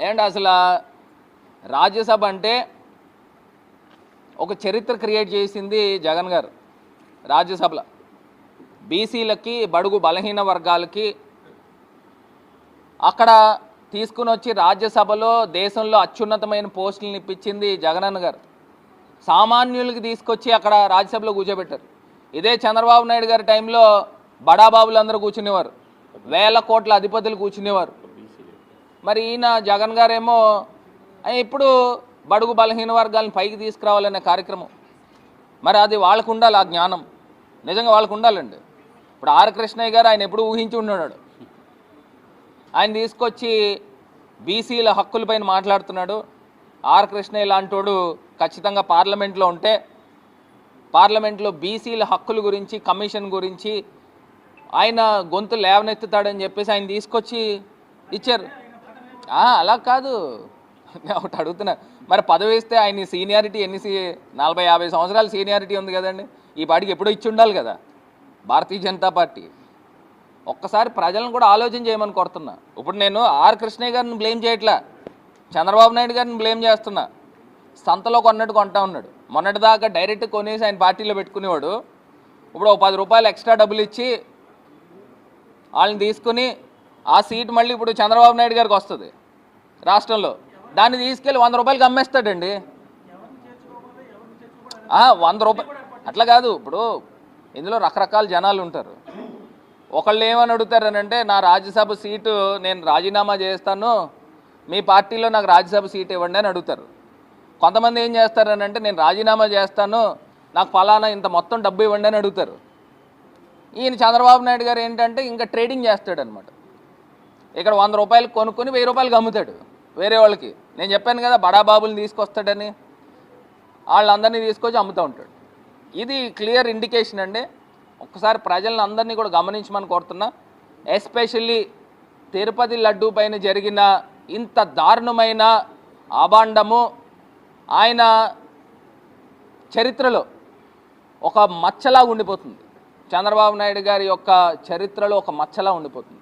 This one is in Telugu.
ఏంటి అసలు రాజ్యసభ అంటే ఒక చరిత్ర క్రియేట్ చేసింది జగన్ గారు రాజ్యసభలో. బీసీలకి బడుగు బలహీన వర్గాలకి అక్కడ తీసుకుని వచ్చి రాజ్యసభలో దేశంలో అత్యున్నతమైన పోస్టులను ఇప్పించింది జగనన్న గారు. సామాన్యులకి తీసుకొచ్చి అక్కడ రాజ్యసభలో కూర్చోబెట్టారు. ఇదే చంద్రబాబు నాయుడు గారి టైంలో బడాబాబులు అందరూ కూర్చునేవారు. వేల కోట్ల అధిపతులు కూర్చునేవారు. మరి ఈయన జగన్ గారేమో ఇప్పుడు బడుగు బలహీన వర్గాలను పైకి తీసుకురావాలనే కార్యక్రమం. మరి అది వాళ్ళకు ఉండాలి ఆ జ్ఞానం. నిజంగా వాళ్ళకు ఉండాలండి. ఇప్పుడు ఆర్ కృష్ణయ్య గారు ఆయన ఎప్పుడు ఊహించి ఉన్నాడు ఆయన తీసుకొచ్చి బీసీల హక్కులపైన మాట్లాడుతున్నాడు. ఆర్ కృష్ణయ్య లాంటోడు ఖచ్చితంగా పార్లమెంట్లో ఉంటే పార్లమెంట్లో బీసీల హక్కుల గురించి కమిషన్ గురించి ఆయన గొంతు లేవనెత్తుతాడని చెప్పేసి ఆయన తీసుకొచ్చి ఇచ్చారు. అలా కాదు. నేను ఒకటి అడుగుతున్నా. మరి పదవి ఇస్తే ఆయన సీనియారిటీ ఎన్ని నలభై యాభై సంవత్సరాల సీనియారిటీ ఉంది కదండి. ఈ పాటికి ఎప్పుడో ఇచ్చి ఉండాలి కదా. భారతీయ జనతా పార్టీ. ఒక్కసారి ప్రజలను కూడా ఆలోచన చేయమని కోరుతున్నా. ఇప్పుడు నేను ఆర్ కృష్ణయ్య గారిని బ్లేమ్ చేయట్లా. చంద్రబాబు నాయుడు గారిని బ్లేమ్ చేస్తున్నా. సంతలో కొన్నట్టు కొంటా ఉన్నాడు. మొన్నటిదాకా డైరెక్ట్ కొనేసి ఆయన పార్టీలో పెట్టుకునేవాడు. ఇప్పుడు ఒక పది రూపాయలు ఎక్స్ట్రా డబ్బులు ఇచ్చి వాళ్ళని తీసుకుని ఆ సీట్ మళ్ళీ ఇప్పుడు చంద్రబాబు నాయుడు గారికి వస్తుంది రాష్ట్రంలో. దాన్ని తీసుకెళ్ళి వంద రూపాయలకి అమ్మేస్తాడండి. వంద రూపాయలు అట్లా కాదు ఇప్పుడు ఇందులో రకరకాల జనాలు ఉంటారు. ఒకళ్ళు ఏమని అడుగుతారనంటే నా రాజ్యసభ సీటు నేను రాజీనామా చేస్తాను మీ పార్టీలో నాకు రాజ్యసభ సీట్ ఇవ్వండి అని అడుగుతారు. కొంతమంది ఏం చేస్తారనంటే నేను రాజీనామా చేస్తాను నాకు ఫలానా ఇంత మొత్తం డబ్బు ఇవ్వండి అని అడుగుతారు. ఈయన చంద్రబాబు నాయుడు గారు ఏంటంటే ఇంకా ట్రేడింగ్ చేస్తాడనమాట. ఇక్కడ వంద రూపాయలు కొనుక్కొని వెయ్యి రూపాయలకి అమ్ముతాడు వేరే వాళ్ళకి. నేను చెప్పాను కదా బడాబాబుల్ని తీసుకొస్తాడని. వాళ్ళందరినీ తీసుకొచ్చి అమ్ముతూ ఉంటాడు. ఇది క్లియర్ ఇండికేషన్ అండి. ఒక్కసారి ప్రజలను అందరినీ కూడా గమనించమని కోరుతున్నా. ఎస్పెషల్లీ తిరుపతి లడ్డూ పైన జరిగిన ఇంత దారుణమైన అభాండము ఆయన చరిత్రలో ఒక మచ్చలా ఉండిపోతుంది. చంద్రబాబు నాయుడు గారి యొక్క చరిత్రలో ఒక మచ్చలా ఉండిపోతుంది.